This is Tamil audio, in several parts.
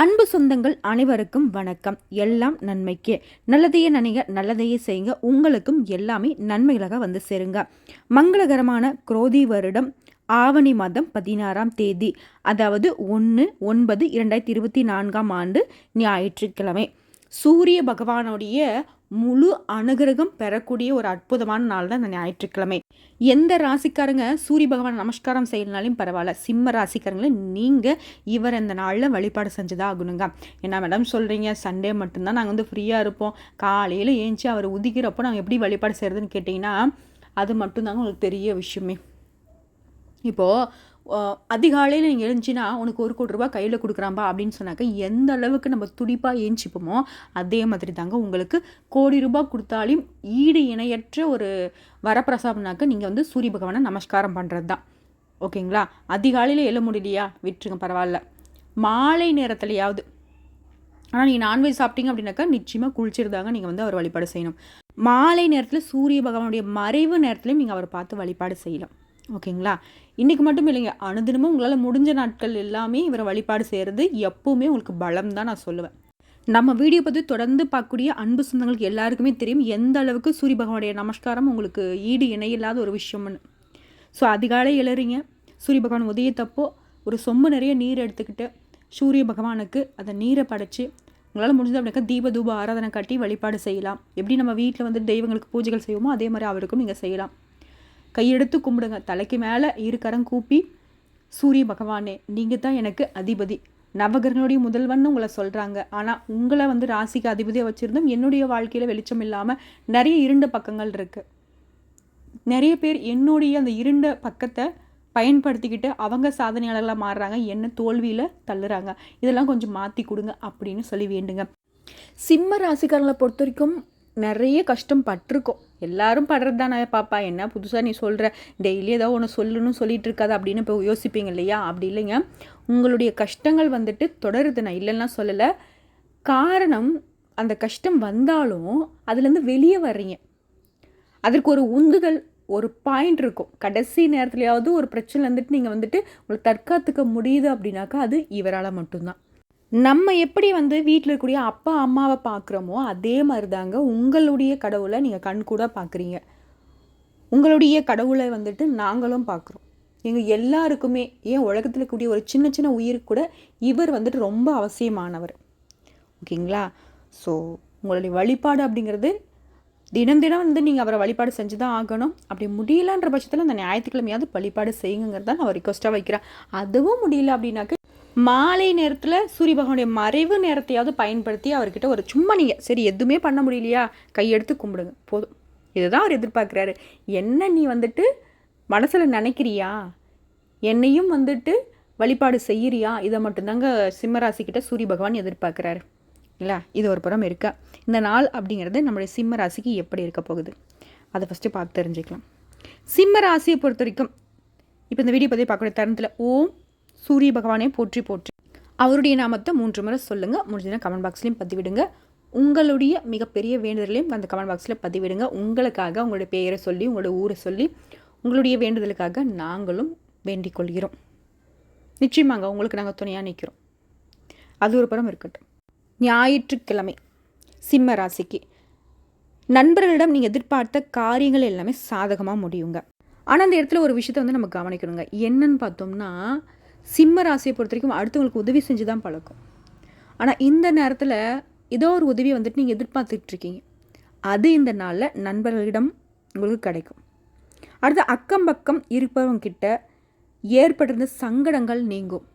அன்பு சொந்தங்கள் அனைவருக்கும் வணக்கம். எல்லாம் நன்மைக்கே. நல்லதையே நினைங்க நல்லதையே செய்யுங்க. உங்களுக்கும் எல்லாமே நன்மைகளாக வந்து சேருங்க. மங்களகரமான குரோதி வருடம் ஆவணி மாதம் பதினாறாம் தேதி அதாவது ஒன்று ஒன்பது இரண்டாயிரத்தி இருபத்தி நான்காம் ஆண்டு ஞாயிற்றுக்கிழமை. சூரிய பகவானுடைய முழு அனுகிரகம் பெறக்கூடிய ஒரு அற்புதமான நாள் தான் இந்த ஞாயிற்றுக்கிழமை. எந்த ராசிக்காரங்க சூரிய பகவான் நமஸ்காரம் செய்யலனாலும் பரவாயில்ல. சிம்ம ராசிக்காரங்களை நீங்கள் இவர் இந்த நாளில் வழிபாடு செஞ்சுதான் ஆகணுங்க. என்ன மேடம் சொல்கிறீங்க சண்டே மட்டும்தான் நாங்கள் வந்து ஃப்ரீயாக இருப்போம். காலையில் ஏஞ்சி அவர் உதிக்கிறப்போ நாங்கள் எப்படி வழிபாடு செய்கிறதுன்னு கேட்டிங்கன்னா அது மட்டும்தாங்க உங்களுக்கு பெரிய விஷயமே. இப்போது அதிகாலையில் நீங்கள் எழுஞ்சினா உனக்கு ஒரு கோடி ரூபாய் கையில் கொடுக்குறாம்பா அப்படின்னு சொன்னாக்க எந்த அளவுக்கு நம்ம துடிப்பாக ஏஞ்சிப்போமோ அதே மாதிரி தாங்க உங்களுக்கு கோடி ரூபாய் கொடுத்தாலும் ஈடு இணையற்ற ஒரு வரப்பிரசாதம்னாக்க நீங்கள் வந்து சூரிய பகவானை நமஸ்காரம் பண்ணுறது தான் ஓகேங்களா? அதிகாலையில் எழ முடியலையா? விட்டுருங்க பரவாயில்ல. மாலை நேரத்துலையாவது. ஆனால் நீங்கள் நான்வெஜ் சாப்பிட்டீங்க அப்படின்னாக்கா நிச்சயமாக குளிச்சிருந்தாங்க நீங்கள் வந்து அவர் வழிபாடு செய்யணும். மாலை நேரத்தில் சூரிய பகவானுடைய மறைவு நேரத்துலையும் நீங்கள் அவரை பார்த்து வழிபாடு செய்யலாம். ஓகேங்களா? இன்றைக்கி மட்டும் இல்லைங்க. அனுதினமும் உங்களால் முடிஞ்ச நாட்கள் எல்லாமே இவரை வழிபாடு செய்கிறது எப்போவுமே உங்களுக்கு பலம் தான் நான் சொல்லுவேன். நம்ம வீடியோ பற்றி தொடர்ந்து பார்க்கக்கூடிய அன்பு சொந்தங்களுக்கு எல்லாருக்குமே தெரியும். எந்த அளவுக்கு சூரிய பகவானுடைய நமஸ்காரம் உங்களுக்கு ஈடு இணையில்லாத ஒரு விஷயம்னு. ஸோ அதிகாலை எழுறீங்க. சூரிய பகவான் உதயத்தப்போ ஒரு சொம்பு நிறைய நீர் எடுத்துக்கிட்டு சூரிய பகவானுக்கு அந்த நீரை படைச்சி உங்களால் முடிஞ்சது அப்படின்னாக்கா தீப தூப ஆராதனை கட்டி வழிபாடு செய்யலாம். எப்படி நம்ம வீட்டில் வந்து தெய்வங்களுக்கு பூஜைகள் செய்வோமோ அதே மாதிரி அவருக்கும் நீங்கள் செய்யலாம். கையெடுத்து கும்பிடுங்க. தலைக்கு மேலே இருக்கரம் கூப்பி சூரிய பகவானே நீங்கள் தான் எனக்கு அதிபதி. நவகிரகனுடைய முதல்வன் உங்களை சொல்கிறாங்க ஆனால் உங்களை வந்து ராசிக்கு அதிபதியாக வச்சுருந்தோம் என்னுடைய வாழ்க்கையில் வெளிச்சம் இல்லாமல் நிறைய இருண்ட பக்கங்கள் இருக்குது நிறைய பேர் என்னுடைய அந்த இருண்ட பக்கத்தை பயன்படுத்திக்கிட்டு அவங்க சாதனையாளர்களாக மாறுறாங்க. என்ன தோல்வியில் தள்ளுறாங்க. இதெல்லாம் கொஞ்சம் மாற்றி கொடுங்க அப்படின்னு சொல்லி வேண்டுங்க. சிம்ம ராசிக்காரங்களை பொறுத்த வரைக்கும் நிறைய கஷ்டம் பட்டிருக்கோம். எல்லாரும் படுறது தானே பாப்பா. என்ன புதுசாக நீ சொல்கிற டெய்லி ஏதோ ஒன்று சொல்லணும்னு சொல்லிட்டு இருக்காது அப்படின்னு இப்போ யோசிப்பீங்க இல்லையா? அப்படி இல்லைங்க. உங்களுடைய கஷ்டங்கள் வந்துட்டு தொடருது. நான் இல்லைன்னா சொல்லலை. காரணம் அந்த கஷ்டம் வந்தாலும் அதுலேருந்து வெளியே வர்றீங்க. அதற்கு ஒரு உந்துதல் ஒரு பாயிண்ட் இருக்கும். கடைசி நேரத்துலையாவது ஒரு பிரச்சனை வந்துட்டு நீங்கள் வந்துட்டு உங்களை தற்காத்துக்க முடியுது அப்படின்னாக்கா அது இவரால் மட்டும்தான். நம்ம எப்படி வந்து வீட்டில் இருக்கக்கூடிய அப்பா அம்மாவை பார்க்குறோமோ அதே மாதிரி தாங்க உங்களுடைய கடவுளை நீங்கள் கண் கூட பார்க்குறீங்க உங்களுடைய கடவுளை வந்துட்டு நாங்களும் பார்க்குறோம் எங்கள் எல்லாருக்குமே ஏன் உலகத்தில் இருக்கக்கூடிய ஒரு சின்ன சின்ன உயிருக்கு கூட இவர் வந்துட்டு ரொம்ப அவசியமானவர். ஓகேங்களா? ஸோ உங்களுடைய வழிபாடு அப்படிங்கிறது தினம் தினம் வந்து நீங்கள் அவரை வழிபாடு செஞ்சு தான் ஆகணும். அப்படி முடியலன்ற பட்சத்தில் அந்த ஞாயிற்றுக்கிழமையாவது வழிபாடு செய்யுங்கிறது தான் நான் ரிக்வஸ்ட்டாக வைக்கிறேன். அதுவும் முடியல அப்படின்னாக்க மாலை நேரத்தில் சூரிய பகவானுடைய மறைவு நேரத்தையாவது பயன்படுத்தி அவர்கிட்ட ஒரு சும்மா நீங்கள் சரி எதுவுமே பண்ண முடியலையா? கையெடுத்து கும்பிடுங்க. போதும். இதுதான் அவர் எதிர்பார்க்குறாரு. என்ன நீ வந்துட்டு மனசில் நினைக்கிறியா? என்னையும் வந்துட்டு வழிபாடு செய்கிறியா இதை மட்டும்தாங்க சிம்மராசிக்கிட்ட சூரிய பகவான் எதிர்பார்க்குறாரு. இல்லை இது ஒரு புறம் இருக்கா? இந்த நாள் அப்படிங்கிறது நம்மளுடைய சிம்ம ராசிக்கு எப்படி இருக்க போகுது? அதை ஃபஸ்ட்டு பார்த்து தெரிஞ்சுக்கலாம். சிம்ம ராசியை பொறுத்த வரைக்கும் இப்போ இந்த வீடியோ பற்றி பார்க்கக்கூடிய தருணத்தில் ஓம் சூரிய பகவானே போற்றி போற்றி. அவருடைய நாமத்தை மூன்று முறை சொல்லுங்கள் முடிஞ்சதுன்னா கமெண்ட் பாக்ஸ்லையும் பதிவிடுங்க. உங்களுடைய மிகப்பெரிய வேண்டுதலையும் அந்த கமெண்ட் பாக்ஸில் பதிவிடுங்க. உங்களுக்காக உங்களுடைய பெயரை சொல்லி உங்களோட ஊரை சொல்லி உங்களுடைய வேண்டுதலுக்காக நாங்களும் வேண்டிக் கொள்கிறோம். நிச்சயமாங்க உங்களுக்கு நாங்கள் துணையாக நிற்கிறோம் அது ஒரு புறம் இருக்கட்டும். ஞாயிற்றுக்கிழமை சிம்ம ராசிக்கு. நண்பர்களிடம் நீங்கள் எதிர்பார்த்த காரியங்கள் எல்லாமே சாதகமாக முடியுங்க. ஆனால் அந்த இடத்துல ஒரு விஷயத்தை வந்து நம்ம கவனிக்கணுங்க. என்னன்னு பார்த்தோம்னா சிம்ம ராசியை பொறுத்த வரைக்கும் அடுத்தவங்களுக்கு உதவி செஞ்சு தான் பழக்கம். ஆனால் இந்த நேரத்தில் ஏதோ ஒரு உதவியை வந்துட்டு நீங்கள் எதிர்பார்த்துட்ருக்கீங்க. அது இந்த நாளில் நண்பர்களிடம் உங்களுக்கு கிடைக்கும். அடுத்து அக்கம் பக்கம் இருப்பவங்கிட்ட ஏற்பட்டிருந்த சங்கடங்கள் நீங்கும்.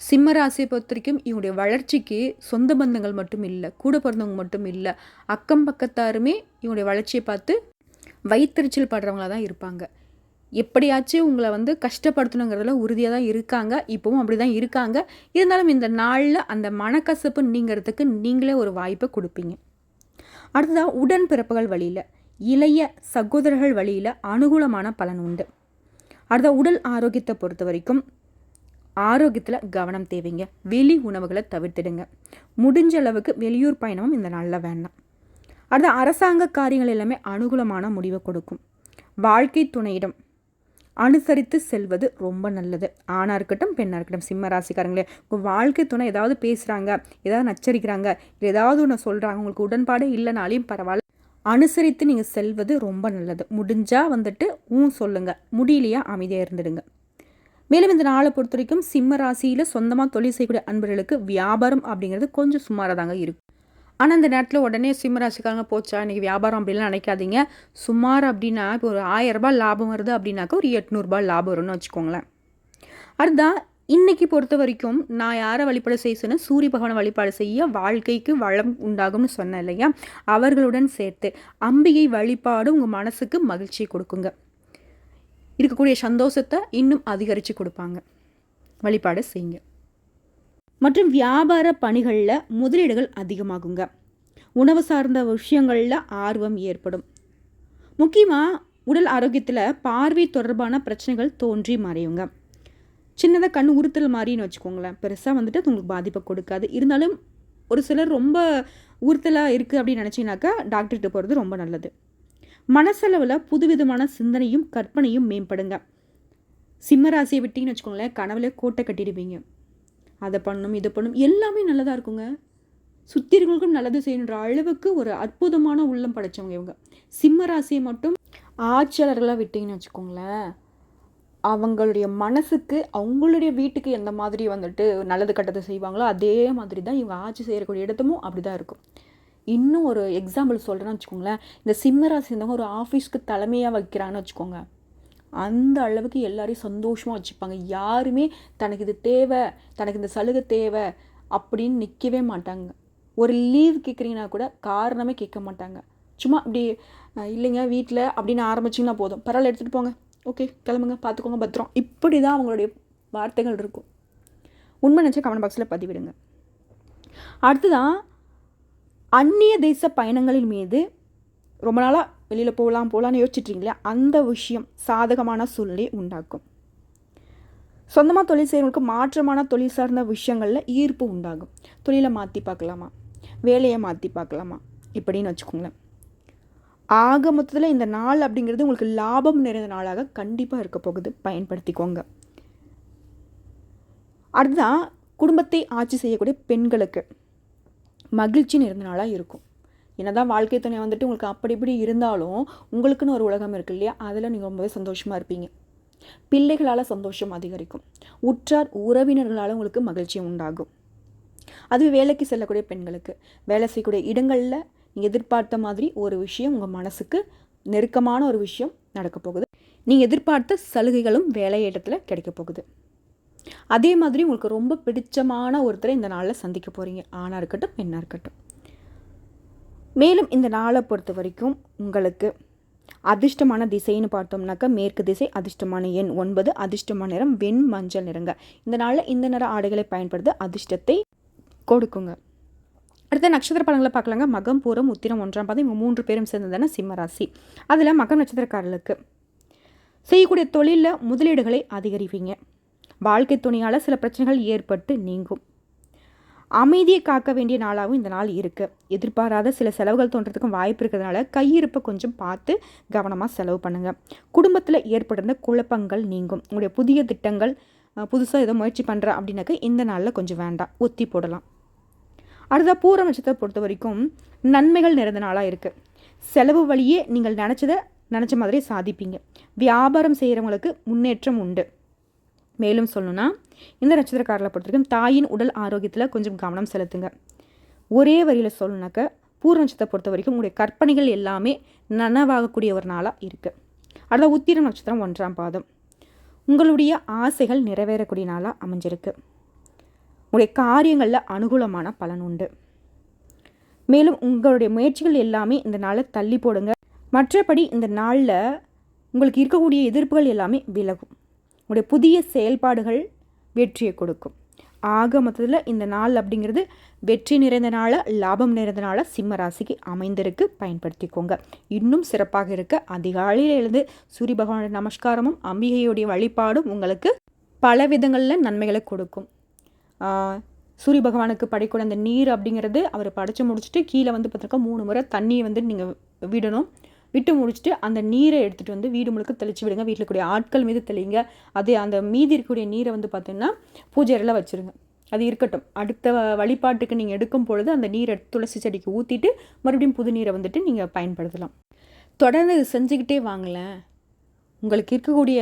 சிம்ம ராசியை பொறுத்த வரைக்கும் இவங்களுடைய வளர்ச்சிக்கு சொந்த பந்தங்கள் மட்டும் இல்லை கூட பிறந்தவங்க மட்டும் இல்லை அக்கம் பக்கத்தாருமே இவங்களுடைய வளர்ச்சியை பார்த்து வயிற்றுச்சல் படுறவங்களாக தான் இருப்பாங்க. எப்படியாச்சும் உங்களை வந்து கஷ்டப்படுத்தணுங்கிறதுல உறுதியாக தான் இருக்காங்க. இப்போவும் அப்படி தான் இருக்காங்க. இருந்தாலும் இந்த நாளில் அந்த மனக்கசப்பு நீங்கிறதுக்கு நீங்களே ஒரு வாய்ப்பை கொடுப்பீங்க. அடுத்ததாக உடன்பிறப்புகள் வழியில் இளைய சகோதரர்கள் வழியில் அனுகூலமான பலன் உண்டு. அடுத்த உடல் ஆரோக்கியத்தை பொறுத்த வரைக்கும் ஆரோக்கியத்தில் கவனம் தேவைங்க. வெளி உணவுகளை தவிர்த்திடுங்க. முடிஞ்ச அளவுக்கு வெளியூர் பயணமும் இந்த நாளில் வேண்டாம். அடுத்த அரசாங்க காரியங்கள் எல்லாமே அனுகூலமான முடிவை கொடுக்கும். வாழ்க்கை துணையிடம் அனுசரித்து செல்வது ரொம்ப நல்லது. ஆணாக இருக்கட்டும் பெண்ணாக இருக்கட்டும் சிம்ம ராசிக்காரங்களே உங்கள் வாழ்க்கை துணை ஏதாவது பேசுகிறாங்க ஏதாவது நச்சரிக்கிறாங்க இல்லை ஏதாவது ஒன்று சொல்கிறாங்க உங்களுக்கு உடன்பாடே இல்லைனாலையும் பரவாயில்ல. அனுசரித்து நீங்கள் செல்வது ரொம்ப நல்லது. முடிஞ்சால் வந்துட்டு ஊன் சொல்லுங்கள் முடியலையா அமைதியாக இருந்துடுங்க. மேலும் இந்த நாளை பொறுத்த வரைக்கும் சிம்ம ராசியில் சொந்தமாக தொழில் செய்யக்கூடிய அன்பர்களுக்கு வியாபாரம் அப்படிங்கிறது கொஞ்சம் சுமாராக தாங்க இருக்கும். ஆனால் அந்த நேரத்தில் உடனே சிம்மராசிக்காரங்க போச்சா? இன்றைக்கி வியாபாரம் அப்படிலாம் நினைக்காதீங்க. சுமார் அப்படின்னா இப்போ ஒரு ஆயிரரூபா லாபம் வருது அப்படின்னாக்கா ஒரு எட்நூறுபா லாபம் வரும்னு வச்சுக்கோங்களேன். அதுதான் இன்றைக்கி பொறுத்த வரைக்கும் நான் யாரை வழிபாடு செய்ய சொன்னேன்? சூரிய பகவானை வழிபாடு செய்ய வாழ்க்கைக்கு வளம் உண்டாகும்னு சொன்னேன் இல்லையா? அவர்களுடன் சேர்த்து அம்பிகை வழிபாடு உங்கள் மனசுக்கு மகிழ்ச்சி கொடுக்குங்க. இருக்கக்கூடிய சந்தோஷத்தை இன்னும் அதிகரித்து கொடுப்பாங்க. வழிபாடு செய்யுங்க. மற்றும் வியாபார பணிகளில் முதலீடுகள் அதிகமாகுங்க. உணவு சார்ந்த விஷயங்களில் ஆர்வம் ஏற்படும். முக்கியமாக உடல் ஆரோக்கியத்தில் பார்வை தொடர்பான பிரச்சனைகள் தோன்றி மறையுங்க. சின்னதாக கண் உறுத்தல் மாதிரின்னு வச்சுக்கோங்களேன். பெருசாக வந்துட்டு அது உங்களுக்கு பாதிப்பை கொடுக்காது. இருந்தாலும் ஒரு சிலர் ரொம்ப உறுத்தலாக இருக்குது அப்படின்னு நினச்சிங்கனாக்கா டாக்டர்கிட்ட போகிறது ரொம்ப நல்லது. மனசளவில் புதுவிதமான சிந்தனையும் கற்பனையும் மேம்படுங்க. சிம்மராசியை விட்டிங்கன்னு வச்சுக்கோங்களேன் கனவுல கோட்டை கட்டிடுவீங்க அதை பண்ணணும் இதை பண்ணணும் எல்லாமே நல்லதாக இருக்குங்க. சுற்றி நல்லது செய்யணுன்ற அளவுக்கு ஒரு அற்புதமான உள்ளம் படைச்சவங்க இவங்க. சிம்ம ராசியை மட்டும் ஆட்சியாளர்களாக விட்டிங்கன்னு வச்சுக்கோங்களேன். அவங்களுடைய மனசுக்கு அவங்களுடைய வீட்டுக்கு எந்த மாதிரி வந்துட்டு நல்லது கட்டத்தை செய்வாங்களோ அதே மாதிரி தான் இவங்க ஆட்சி செய்யக்கூடிய இடத்துமும் அப்படி தான் இருக்கும். இன்னும் ஒரு எக்ஸாம்பிள் சொல்கிறேன்னு வச்சுக்கோங்களேன். இந்த சிம்மராசி இருந்தவங்க ஒரு ஆஃபீஸ்க்கு தலைமையாக வைக்கிறான்னு வச்சுக்கோங்க. அந்த அளவுக்கு எல்லாரையும் சந்தோஷமாக வச்சுப்பாங்க. யாருமே தனக்கு இது தேவை தனக்கு இந்த சலுகை தேவை அப்படின்னு நிற்கவே மாட்டாங்க. ஒரு லீவ் கேட்குறீங்கன்னா கூட காரணமே கேட்க மாட்டாங்க. சும்மா இப்படி இல்லைங்க வீட்டில் அப்படின்னு ஆரம்பிச்சிங்கன்னா போதும். பரவாயில்ல எடுத்துகிட்டு போங்க. ஓகே கிளம்புங்க பார்த்துக்கோங்க பத்திரம். இப்படி தான் அவங்களுடைய வார்த்தைகள் இருக்கும். உண்மை நினச்சா கமெண்ட் பாக்ஸில் பதிவிடுங்க. அடுத்ததான் அந்நிய தேச பயணங்களின் மீது ரொம்ப நாளாக வெளியில் போகலாம் போகலான்னு யோசிச்சுட்ருங்களே அந்த விஷயம் சாதகமான சூழ்நிலை உண்டாக்கும். சொந்தமாக தொழில் செய்கிறவங்களுக்கு மாற்றமான தொழில் சார்ந்த விஷயங்களில் ஈர்ப்பு உண்டாகும். தொழிலை மாற்றி பார்க்கலாமா? வேலையை மாற்றி பார்க்கலாமா? இப்படின்னு வச்சுக்கோங்களேன். ஆக மொத்தத்தில் இந்த நாள் அப்படிங்கிறது உங்களுக்கு லாபம் நிறைந்த நாளாக கண்டிப்பாக இருக்க போகுது. பயன்படுத்திக்கோங்க. அடுத்ததான் குடும்பத்தை ஆட்சி செய்யக்கூடிய பெண்களுக்கு மகிழ்ச்சி நிறைந்த நாளாக இருக்கும். என்னதான் வாழ்க்கை துணை வந்துட்டு உங்களுக்கு அப்படி இப்படி இருந்தாலும் உங்களுக்குன்னு ஒரு உலகம் இருக்கு இல்லையா? அதில் நீங்கள் ரொம்பவே சந்தோஷமாக இருப்பீங்க. பிள்ளைகளால் சந்தோஷம் அதிகரிக்கும். உற்றார் உறவினர்களால் உங்களுக்கு மகிழ்ச்சி உண்டாகும். அது வேலைக்கு செல்லக்கூடிய பெண்களுக்கு. வேலை செய்யக்கூடிய இடங்களில் நீங்கள் எதிர்பார்த்த மாதிரி ஒரு விஷயம் உங்கள் மனசுக்கு நெருக்கமான ஒரு விஷயம் நடக்க போகுது. நீங்கள் எதிர்பார்த்த சலுகைகளும் வேலையிடத்தில் கிடைக்க போகுது. அதே மாதிரி உங்களுக்கு ரொம்ப பிடிச்சமான ஒருத்தரை இந்த நாளில் சந்திக்க போகிறீங்க ஆணாக இருக்கட்டும் பெண்ணாக இருக்கட்டும். மேலும் இந்த நாளை பொறுத்த வரைக்கும் உங்களுக்கு அதிர்ஷ்டமான திசைன்னு பார்த்தோம்னாக்கா மேற்கு திசை அதிர்ஷ்டமான எண் ஒன்பது அதிர்ஷ்டமான நிறம் வெண் மஞ்சள் நிறங்க. இந்த நாளில் இந்த நிற ஆடைகளை பயன்படுத்த அதிர்ஷ்டத்தை கொடுக்குங்க. அடுத்த நட்சத்திர பலன்களை பார்க்கலாங்க. மகம் பூரம் உத்திரம் ஒன்றாம் பாதம் இவங்க மூன்று பேரும் சேர்ந்ததான சிம்மராசி அதில் மகம் நட்சத்திரக்காரர்களுக்கு செய்யக்கூடிய தொழிலில் முதலீடுகளை அதிகரிப்பீங்க. வாழ்க்கை துணியால் சில பிரச்சனைகள் ஏற்பட்டு நீங்கும். அமைதியை காக்க வேண்டிய நாளாகவும் இந்த நாள் இருக்குது எதிர்பாராத சில செலவுகள் தோன்றதுக்கும் வாய்ப்பு இருக்கிறதுனால கையிருப்பை கொஞ்சம் பார்த்து கவனமாக செலவு பண்ணுங்கள் குடும்பத்தில் ஏற்படுற குழப்பங்கள் நீங்கும். உங்களுடைய புதிய திட்டங்கள் புதுசாக ஏதோ முயற்சி பண்ணுற அப்படின்னாக்க இந்த நாளில் கொஞ்சம் வேண்டாம். ஒத்தி போடலாம். அடுத்த பூர நட்சத்திரத்தை பொறுத்த வரைக்கும் நன்மைகள் நிறைந்த நாளாக இருக்குது செலவு வழியே நீங்கள் நினச்சதை நினச்ச மாதிரி சாதிப்பீங்க. வியாபாரம் செய்கிறவங்களுக்கு முன்னேற்றம் உண்டு. மேலும் சொல்லணும்னா இந்த நட்சத்திரக்காரர்களை பொறுத்த வரைக்கும் தாயின் உடல் ஆரோக்கியத்தில் கொஞ்சம் கவனம் செலுத்துங்க. ஒரே வரியில் சொல்லணுனாக்க பூர நட்சத்திரத்தை பொறுத்த வரைக்கும் உங்களுடைய கற்பனைகள் எல்லாமே நனவாகக்கூடிய ஒரு நாளாக இருக்குது அடுத்த உத்திர நட்சத்திரம் ஒன்றாம் பாதம். உங்களுடைய ஆசைகள் நிறைவேறக்கூடிய நாளாக அமைஞ்சிருக்கு. உங்களுடைய காரியங்களில் அனுகூலமான பலன் உண்டு. மேலும் உங்களுடைய முயற்சிகள் எல்லாமே இந்த நாளை தள்ளி போடுங்க. மற்றபடி இந்த நாளில் உங்களுக்கு இருக்கக்கூடிய எதிர்ப்புகள் எல்லாமே விலகும். உங்களுடைய புதிய செயல்பாடுகள் வெற்றியை கொடுக்கும். ஆக மொத்தத்தில் இந்த நாள் அப்படிங்கிறது வெற்றி நிறைந்த நாளாக லாபம் நிறைந்த நாளாக சிம்ம ராசிக்கு அமைந்திருக்கு. பயன்படுத்திக்கோங்க. இன்னும் சிறப்பாக இருக்க அதிகாலையில் எழுந்து சூரிய பகவானுடைய நமஸ்காரமும் அம்பிகையுடைய வழிபாடும் உங்களுக்கு பல விதங்களில் நன்மைகளை கொடுக்கும். சூரிய பகவானுக்கு படைக்கூட அந்த நீர் அப்படிங்கிறது அவர் படைச்சு முடிச்சுட்டு கீழே வந்து பார்த்துருக்கா மூணு முறை தண்ணியை வந்து நீங்கள் விடணும். விட்டு முடிச்சுட்டு அந்த நீரை எடுத்துகிட்டு வந்து வீடு முழுக்க தெளித்து விடுங்க. வீட்டில் கூடிய ஆட்கள் மீது தெளிங்க. அதே அந்த மீதி இருக்கக்கூடிய நீரை வந்து பார்த்திங்கன்னா பூஜையில் வச்சுருங்க. அது இருக்கட்டும். அடுத்த வழிபாட்டுக்கு நீங்கள் எடுக்கும் பொழுது அந்த நீரை துளசி செடிக்கு ஊற்றிட்டு மறுபடியும் புது நீரை வந்துட்டு நீங்கள் பயன்படுத்தலாம். தொடர்ந்து இது செஞ்சுக்கிட்டே வாங்கலேன் உங்களுக்கு இருக்கக்கூடிய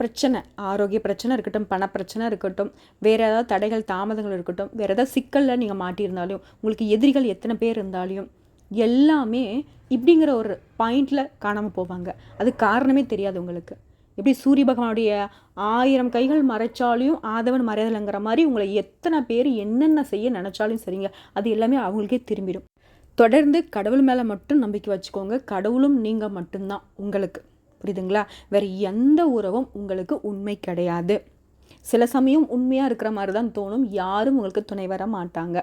பிரச்சனை ஆரோக்கிய பிரச்சனை இருக்கட்டும் பண பிரச்சனை இருக்கட்டும் வேறு ஏதாவது தடைகள் தாமதங்கள் இருக்கட்டும் வேறு ஏதாவது சிக்கலில் நீங்கள் மாட்டியிருந்தாலும் உங்களுக்கு எதிரிகள் எத்தனை பேர் இருந்தாலும் எல்லாமே இப்படிங்கிற ஒரு பாயிண்டில் காணாமல் போவாங்க. அது காரணமே தெரியாது உங்களுக்கு. எப்படி சூரிய பகவானுடைய ஆயிரம் கைகள் மறைச்சாலையும் ஆதவன் மறையதலைங்கிற மாதிரி உங்களை எத்தனை பேர் என்னென்ன செய்ய நினச்சாலும் சரிங்க. அது எல்லாமே அவங்களுக்கே திரும்பிடும். தொடர்ந்து கடவுள் மேலே மட்டும் நம்பிக்கை வச்சுக்கோங்க. கடவுளும் நீங்கள் மட்டும்தான் உங்களுக்கு. புரியுதுங்களா? வேறு எந்த உறவும் உங்களுக்கு உண்மை கிடையாது. சில சமயம் உண்மையாக இருக்கிற மாதிரி தான் தோணும். யாரும் உங்களுக்கு துணை வர மாட்டாங்க.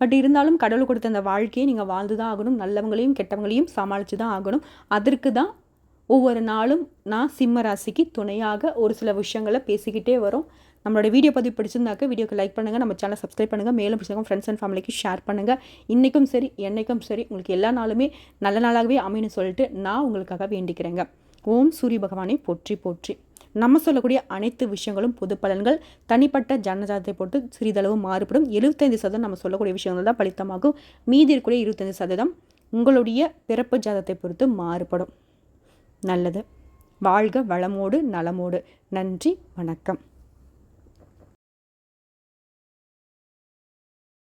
பட் இருந்தாலும் கடவுள் கொடுத்த அந்த வாழ்க்கையை நீங்கள் வாழ்ந்து தான் ஆகணும். நல்லவங்களையும் கெட்டவங்களையும் சமாளித்து தான் ஆகணும். அதற்கு தான் ஒவ்வொரு நாளும் நான் சிம்ம ராசிக்கு துணையாக ஒரு சில விஷயங்களை பேசிக்கிட்டே வரும். நம்மளோட வீடியோ பதிவு பிடிச்சிருந்தாக்க வீடியோக்கு லைக் பண்ணுங்கள் நம்ம சேனல் சப்ஸ்கிரைப் பண்ணுங்கள் மேலும் பிடிச்சிருக்கோம் ஃப்ரெண்ட்ஸ் அண்ட் ஃபேமிலிக்கு ஷேர் பண்ணுங்கள் இன்றைக்கும் சரி என்றைக்கும் சரி உங்களுக்கு எல்லா நாளுமே நல்ல நாளாகவே அமைன்னு சொல்லிட்டு நான் உங்களுக்காக வேண்டிக்கிறேங்க. ஓம் சூரிய பகவானை போற்றி போற்றி. நம்ம சொல்லக்கூடிய அனைத்து விஷயங்களும் பொது பலன்கள். தனிப்பட்ட ஜனஜாதத்தை பொறுத்து சிறிதளவு மாறுபடும். எழுபத்தைந்து சதவீதம் நம்ம சொல்லக்கூடிய விஷயங்கள் தான் பலித்தமாகும். மீதி இருக்கக்கூடிய இருபத்தைந்து சதவீதம் உங்களுடைய பிறப்பு ஜாதத்தை பொறுத்து மாறுபடும். நல்லது. வாழ்க வளமோடு நலமோடு. நன்றி வணக்கம்.